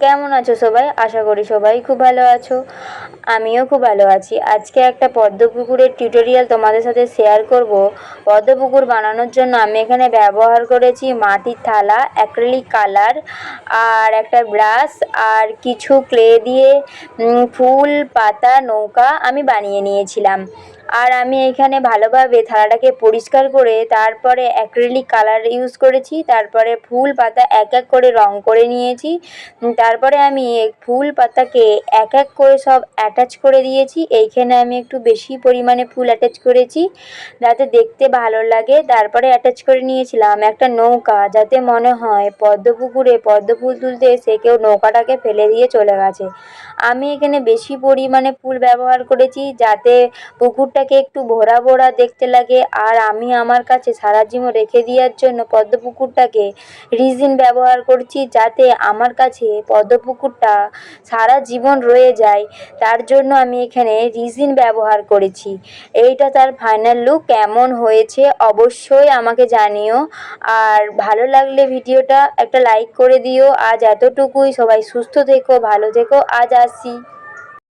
কেমন আছো সবাই? আশা করি সবাই খুব ভালো আছো। আমিও খুব ভালো আছি। আজকে একটা পদ্ম পুকুরের টিউটোরিয়াল তোমাদের সাথে শেয়ার করব। পদ্ম পুকুর বানানোর জন্য আমি এখানে ব্যবহার করেছি মাটির থালা অ্যাক্রিলিক কালার আর একটা ব্রাশ আর কিছু ক্লে দিয়ে ফুল পাতা নৌকা আমি বানিয়ে নিয়েছিলাম। আর আমি এখানে ভালোভাবে থালাটাকে পরিষ্কার করে তারপরে অ্যাক্রিলিক কালার ইউজ করেছি তারপরে ফুল পাতা এক এক করে রং করে নিয়েছি। উম, তারপরে আমি ফুল পাতাকে এক এক করে সব অ্যাটাচ করে দিয়েছি। এইখানে আমি একটু বেশি পরিমাণে ফুল অ্যাটাচ করেছি, যাতে দেখতে ভালো লাগে। তারপরে অ্যাটাচ করে নিয়েছিলাম একটা নৌকা, যাতে মনে হয় পদ্ম পুকুরে পদ্ম ফুল তুলতে এসে কেউ নৌকাটাকে ফেলে দিয়ে চলে গেছে। আমি এখানে বেশি পরিমাণে ফুল ব্যবহার করেছি, যাতে পুকুরটাকে একটু ভোরা ভোরা দেখতে লাগে। আর আমি আমার কাছে সারা জীবন রেখে দেওয়ার জন্য পদ্ম পুকুরটাকে রিজিন ব্যবহার করছি, যাতে আমার কাছে পদ্ম পুকুরটা সারা জীবন রয়ে যায়, তার জন্য আমি এখানে রিজিন ব্যবহার করেছি। এইটা তার ফাইনাল লুক কেমন হয়েছে অবশ্যই আমাকে জানিও। আর ভালো লাগলে ভিডিওটা একটা লাইক করে দিও। আজ এতটুকুই, সবাই সুস্থ থেকো, ভালো থেকো, আজ আসি।